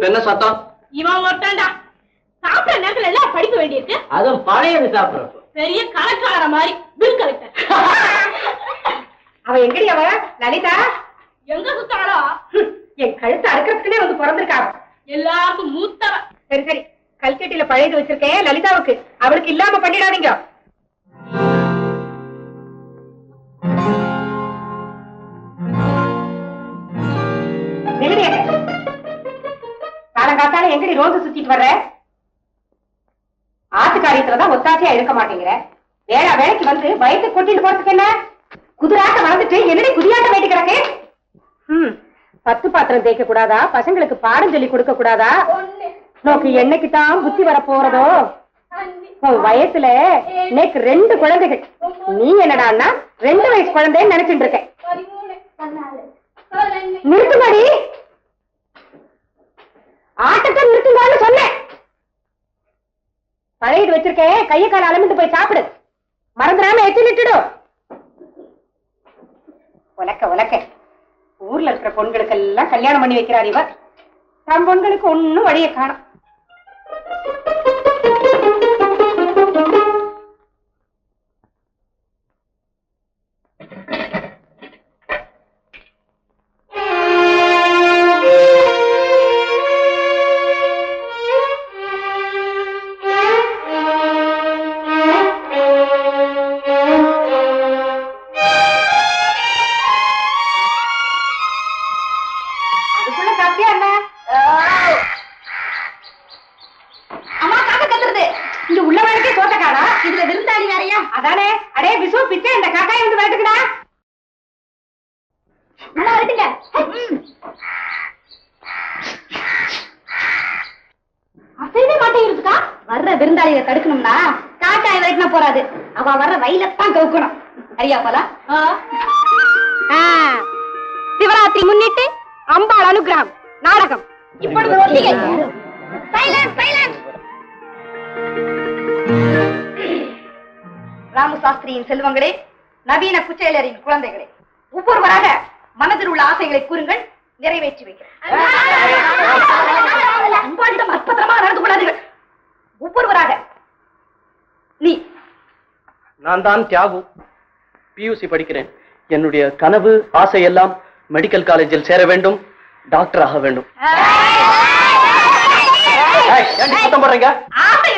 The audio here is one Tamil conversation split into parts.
என்ன சத்தம்? இவன் ஒருத்தன்டா. சாப்பிட்ட நேரத்துல எல்லாம் படிக்க வேண்டியிருக்கு. அதுவும் பழையது சாப்பிடுறப்ப பெரிய கலக்கார மாதிரி பில் கலெக்டர். அவ எங்கடி அவ? லலிதா? எங்க சுத்தாளோ? என் கழுத்து அறுக்கிறதுக்குனே வந்து பிறந்திருக்கா. எல்லாருக்கும் மூத்தவ. சரி சரி. கல்கட்டியில பழையது வச்சிருக்கேன் லலிதாவுக்கு. அவளுக்கு இல்லாம பண்ணிடாதீங்க. காலங்காத்தால எங்கடி ரோந்து சுத்திட்டு வர்ற? ஆத்து காரியத்துலதான் ஒத்தாசையா இருக்க மாட்டேங்கிற. வேளா வேலைக்கு வந்து வயத்து கொட்டிட்டு போறதுக்கு என்ன? குதிராட்டம் வளர்ந்துட்டு என்னடி குதியாட்டம் வேட்டி கிடக்கு? ம் பத்து பாத்திரம் தேய்க்க கூடாதா? பசங்களுக்கு பாடம் சொல்லி கொடுக்க கூடாதா? நோக்கு என்னைக்கு தான் புத்தி வர போறதோ? வயசுல நேக்கு ரெண்டு குழந்தைகள். நீ என்னடான்னா ரெண்டு வயசு குழந்தைன்னு நினைச்சிட்டு இருக்க. நிறுத்துமாடி ஆட்டத்தை நிறுத்துங்கன்னு சொன்னேன். பழையிட்டு வச்சிருக்கேன் கைய கால அலமிட்டு போய் சாப்பிடு. மறந்துடாம எச்சிலிட்டுடும் உலக்க உலக்க. ஊர்ல இருக்கிற பொண்களுக்கெல்லாம் கல்யாணம் பண்ணி வைக்கிறார் இவர். தம் பொண்களுக்கு ஒண்ணும் வழியை காணும். அதானே? அடே விசு பிச்சை இந்த காக்காய் வந்து வரட்டுக்குடா. நல்லா வரட்டுங்க. அசைவே மாட்டேங்கிறதுக்கா? வர்ற விருந்தாளியை தடுக்கணும்னா காக்காய் வரைக்கும் போறாது. அவ வர்ற வயலத்தான் கவுக்கணும். சரியா போல? சிவராத்திரி முன்னிட்டு அம்பாள் அனுகிரகம் நாடகம். இப்பொழுது சைலன்ஸ் சைலன்ஸ். ராமு சாஸ்திரியின் செல்வங்களே நவீன குச்சேலரின் குழந்தைகளே ஒவ்வொருவராக மனதில் உள்ள ஆசைகளை கூறுங்கள் நிறைவேற்றி வைக்கிறேன் அற்புதமாக நடந்து கொள்ளாதீர்கள் ஒவ்வொருவராக நீ நான் தான் தியாகு பியூசி படிக்கிறேன் என்னுடைய கனவு ஆசை எல்லாம் மெடிக்கல் காலேஜில் சேர வேண்டும் டாக்டர் ஆக வேண்டும் சத்தம் போடுறீங்க ஆசை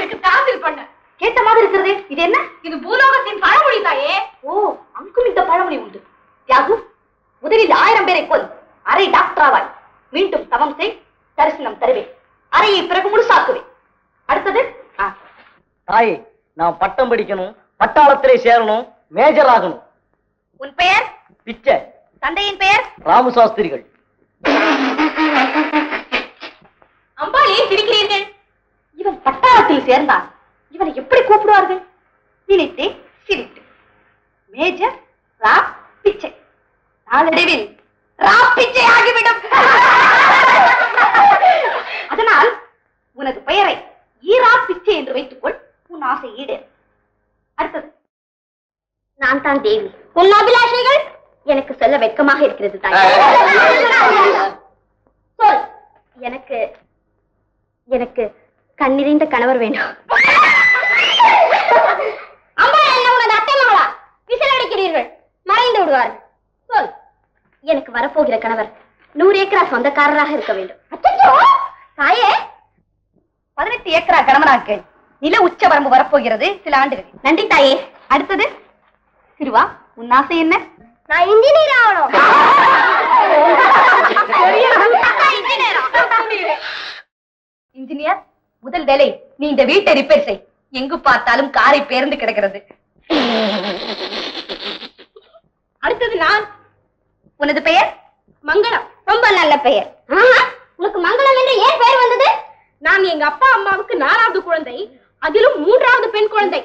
கேட்ட மாதிரி இருக்கிறது. இது என்ன? இது பூலோகத்தின் பழமொழி தாயே. ஓ அங்கும் இந்த பழமொழி உண்டு. தியாகு முதலில் ஆயிரம் பேரை கொல். அரை டாக்டராவாய். மீண்டும் தவம் செய் தரிசனம் தருவேன். அறையை பிறகு முழுசாக்குவேன். அடுத்தது? ஆ, தாயே நான் பட்டம் படிக்கணும் பட்டாளத்திலே சேரணும் மேஜர் ஆகணும். உன் பெயர்? பிச்சை. தந்தையின் பெயர்? ராமு சாஸ்திரிகள் அம்பாள் ஏன் சிரிக்கிறீர்கள். இவன் பட்டாளத்தில் சேர்ந்தான். இவனை எப்படி கூப்பிடுவார்கள்? நினைத்தே சிரித்து. மேஜர் ரா பிச்சை. நாளடைவில் ரா பிச்சை ஆகிவிடும். அதனால் உனது பெயரை ஈரா பிச்சை என்று வைத்துக்கொள். உன் ஆசை ஈடு. அடுத்தது. நான் தான் தேவி. உன் அபிலாஷைகள் எனக்கு சொல்ல வெட்கமாக இருக்கிறது சொல் எனக்கு எனக்கு கண்ணிறைந்த கணவர் வேண்டும் அம்மா என்ன உனது அத்தை மகளா? விசில் அடிக்கிறீர்கள் மறைந்து விடுவார்கள். சொல். எனக்கு வரப்போகிற கணவர் நூறு ஏக்கரா சொந்தக்காரராக இருக்க வேண்டும். தாயே! பதினெட்டு ஏக்கரா கணவனாக்கு நில உச்ச வரம்பு வரப்போகிறது சில ஆண்டுகள் நன்றி தாயே. அடுத்தது? சிறுவா உன் ஆசை என்ன? நான் இன்ஜினியர் ஆகணும். இன்ஜினியர்? முதல் வேலை நீ இந்த வீட்டை ரிப்பேர் செய். எங்கு பார்த்தாலும் காரை பேர்ந்து கிடக்கிறது. அடுத்தது நான். உனது பெயர்? மங்களம். ரொம்ப நல்ல பெயர். உனக்கு மங்களம் என்று ஏன் பெயர் வந்தது? நான் எங்க அப்பா அம்மாவுக்கு நாலாவது குழந்தை அதிலும் மூன்றாவது பெண் குழந்தை.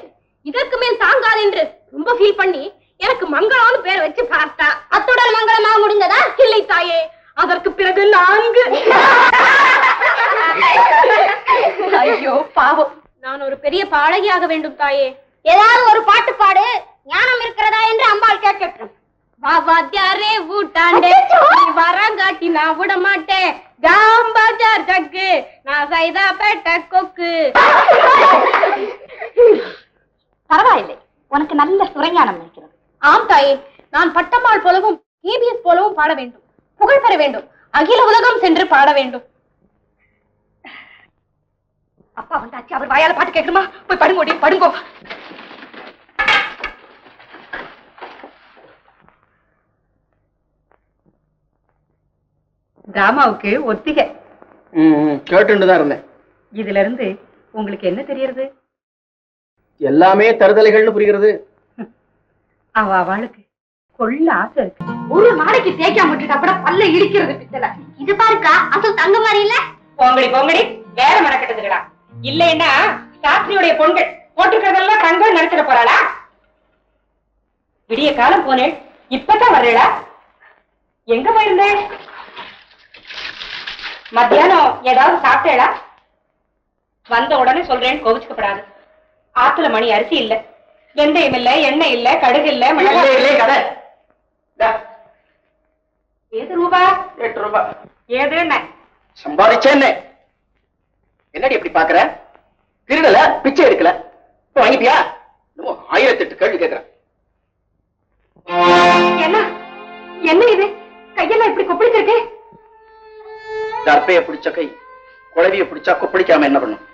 இதற்கு மேல் தாங்காது என்று ரொம்ப ஃபீல் பண்ணி எனக்கு மங்களம்னு பேர் வச்சு பார்த்தா. அத்துடன் மங்களமாக முடிந்ததா? இல்லை தாயே அதற்கு பிறகு நான்கு ஐயோ பாவம் நான் ஒரு பெரிய பாடகியாக வேண்டும் தாயே. ஏதாவது ஒரு பாட்டு பாடு. ஞானம் இருக்கிறதா என்று அம்பாள் கேட்கட்டும். வா வாத்தியாரே ஊட்டாண்டே. வரங்காட்டி நான் விட மாட்டேன் ஜாம் பஜார் ஜக்கு நான் சைதா பெட்ட கொக்கு. பரவாயில்லை. உனக்கு நல்ல சுரைஞானம் இருக்கிறது. ஆம் தாயே. நான் பட்டம்மாள் போலவும் ஏபிஎஸ் போலவும் பாட வேண்டும். புகழ் பெற வேண்டும். அகில உலகம் சென்று பாட வேண்டும் அப்பா வந்தாச்சு. அவர் வாயால பாட்டு கேட்கணுமா? போய் படுங்கோடி படுங்கோ. டிராமாவுக்கு ஒத்திகை. கேட்டுட்டு தான் இருந்தேன். இதுல இருந்து உங்களுக்கு என்ன தெரியறது எல்லாமே தருதலைகள்னு புரிகிறது. அவ அவளுக்கு கொள்ள ஆசை இருக்கு. ஒரு நாளைக்கு தேய்க்காம விட்டுட்டா கூட பல்ல இடிக்கிறது பித்தல இது பாருக்கா அசல் தங்க மாதிரி இல்ல? பொங்கடி பொங்கடி. வேற மனக்கட்டதுக்கடா இல்லைன்னா சாஸ்திரியுடைய பொண்கள் போட்டுக்கிறதெல்லாம் தங்கம் நினைச்சிட போறாளா? விடிய காலம் போனேன் இப்பதான் வர்றேடா எங்க போயிருந்தேன் மத்தியானம் ஏதாவது சாப்பிட்டேடா வந்த உடனே சொல்றேன் கோவிச்சுக்கப்படாது. ஆத்துல மணி அரிசி இல்ல. வெந்தயம் இல்ல எண்ணெய் இல்ல கடுகு இல்ல மிளகாய் ஏது ரூபா? எட்டு ரூபாய் ஏது என்ன சம்பாதிச்சேன்னு என்னடி இப்படி பாக்குற? திருடல பிச்சை எடுக்கல. இப்ப வாங்கிட்டியா? ஆயிரத்தி எட்டு கேள்வி கேட்கிறேன் என்ன என்ன இது? கையெல்லாம் இப்படி கொப்பளிச்சிருக்கு? தர்பைய பிடிச்ச கை குழவிய பிடிச்சா கொப்பளிக்காம என்ன பண்ணும்?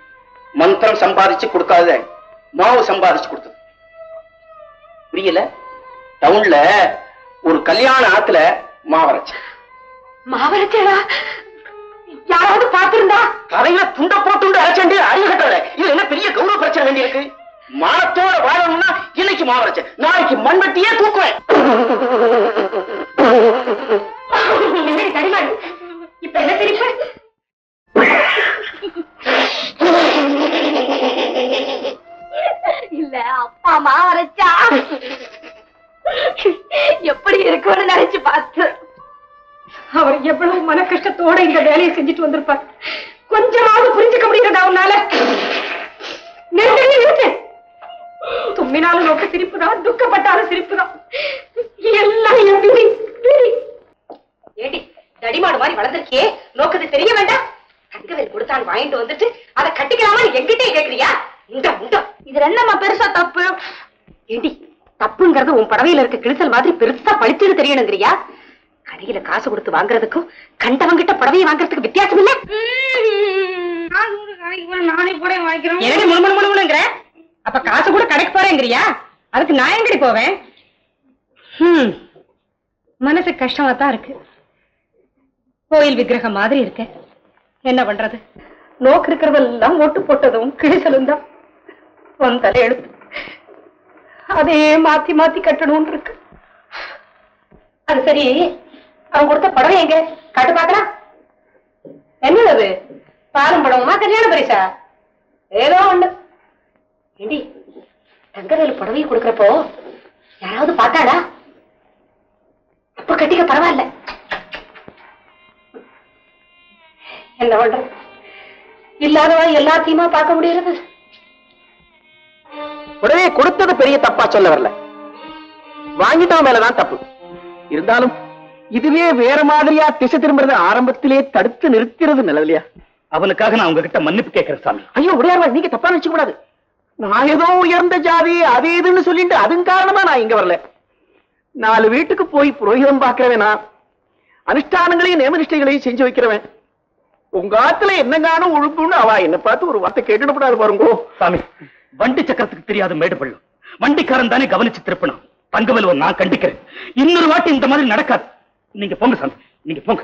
மந்திரம் சம்பாதிச்சு கொடுக்காத மாவு சம்பாதிச்சு கொடுத்தது. புரியல டவுன்ல ஒரு கல்யாண ஆத்துல மாவரைச்சு பார்த்திருந்தா தலையில துண்ட போட்டு அரைச்சண்டு அறிவு கட்டல இது என்ன பெரிய கௌரவ பிரச்சனை வேண்டி இருக்கு மானத்தோட வாழணும்னா இன்னைக்கு மாவரைச்சேன் நாளைக்கு மண்வெட்டியே தூக்குவேன். தடிமாடு இப்ப என்ன தெரியுமா இல்ல அப்பா மாவரைச்சா? எப்படி இருக்கும்னு நினைச்சு பார்த்து. அவர் எவ்வளவு மன கஷ்டத்தோட இந்த வேலையை செஞ்சுட்டு வந்திருப்பார். கொஞ்சமாவது புரிஞ்சுக்க முடிகிறதா உன்னால? நிறுத்து. தும்மினாலும் நோக்க சிரிப்புதான் துக்கப்பட்டாலும் சிரிப்புதான். எல்லாம் என் விதி விதி. ஏடி தடிமாடு மாதிரி வளர்ந்துருக்கியே? நோக்கது தெரிய வேண்டாம். தங்கவேல் கொடுத்தான் வாங்கிட்டு வந்துட்டு அதை கட்டிக்கலாமா எங்கிட்டே கேக்குறியா? இந்த உண்டா இது என்னம்மா பெருசா தப்பு? ஏண்டி தப்புங்கிறது உன் படவையில இருக்க கிழிசல் மாதிரி பெருசா பளிச்சுன்னு தெரியணுங்கிறியா? கடையில காசு கொடுத்து வாங்குறதுக்கும் கண்டவங்கிட்ட புடவையை வாங்குறதுக்கு வித்தியாசம் இல்ல? நானே போட வாங்கிக்கிறேன். என்னடி முழு முழு முழுங்கிற? அப்ப காசு கூட கடைக்கு போறேங்கிறியா? அதுக்கு நான் எங்கடி போவேன்? ஹம், மனசு கஷ்டமா தான் இருக்கு. கோயில் விக்கிரகம் மாதிரி இருக்க. என்ன பண்றது? நோக்கு இருக்கிறதெல்லாம் ஓட்டு போட்டதும் கிழிசலும் தான். உன் தலையெழுத்து அதே மாத்தி மாத்தி கட்டணும்னு இருக்கு. அது சரி. அவன் கொடுத்த படம் எங்க? காட்டு பாக்கலாம் என்னது அது? பாலும் படமா கல்யாண பரிசா? ஏதோ ஒண்ணு. ஏண்டி தங்கவேலு புடவையை கொடுக்கறப்போ யாராவது பார்த்தாடா அப்ப கட்டிக்க பரவாயில்ல. என்ன பண்ற? இல்லாதவா எல்லாத்தையுமா பார்க்க முடியறது? புடவையை கொடுத்தது பெரிய தப்பா சொல்ல வரல. வாங்கிட்டவன் மேலதான் தப்பு. இருந்தாலும் இதுவே வேற மாதிரியா திசை திரும்புறது ஆரம்பத்திலே தடுத்து நிறுத்துறது நல்லதில்லையா? அவனுக்காக நான் உங்ககிட்ட மன்னிப்பு கேட்கிறேன் சாமி. ஐயோ உடையார்வாள் நீங்க தப்பா நினைச்சு கூடாது. நான் ஏதோ உயர்ந்த ஜாதி அது இதுன்னு சொல்லிட்டு அதன் காரணமா நான் இங்க வரல. நாலு வீட்டுக்கு போய் புரோகிதம் பார்க்கிறவன் நான் அனுஷ்டானங்களையும் நியமனிஷ்டைகளையும் செஞ்சு வைக்கிறவன். உங்க ஆத்துல என்னங்கானோ ஒழுப்புன்னு அவ என்ன பார்த்து ஒரு வார்த்தை கேட்டுடப்படாது பாருங்கோ. சாமி வண்டி சக்கரத்துக்கு தெரியாத மேடு பள்ளம். வண்டிக்காரன் தானே கவனிச்சு திருப்பணும் தங்கவேலுவை நான் கண்டிக்கிறேன். இன்னொரு வாட்டி இந்த மாதிரி நடக்காது. நீங்க போங்க சாமி நீங்க போங்க.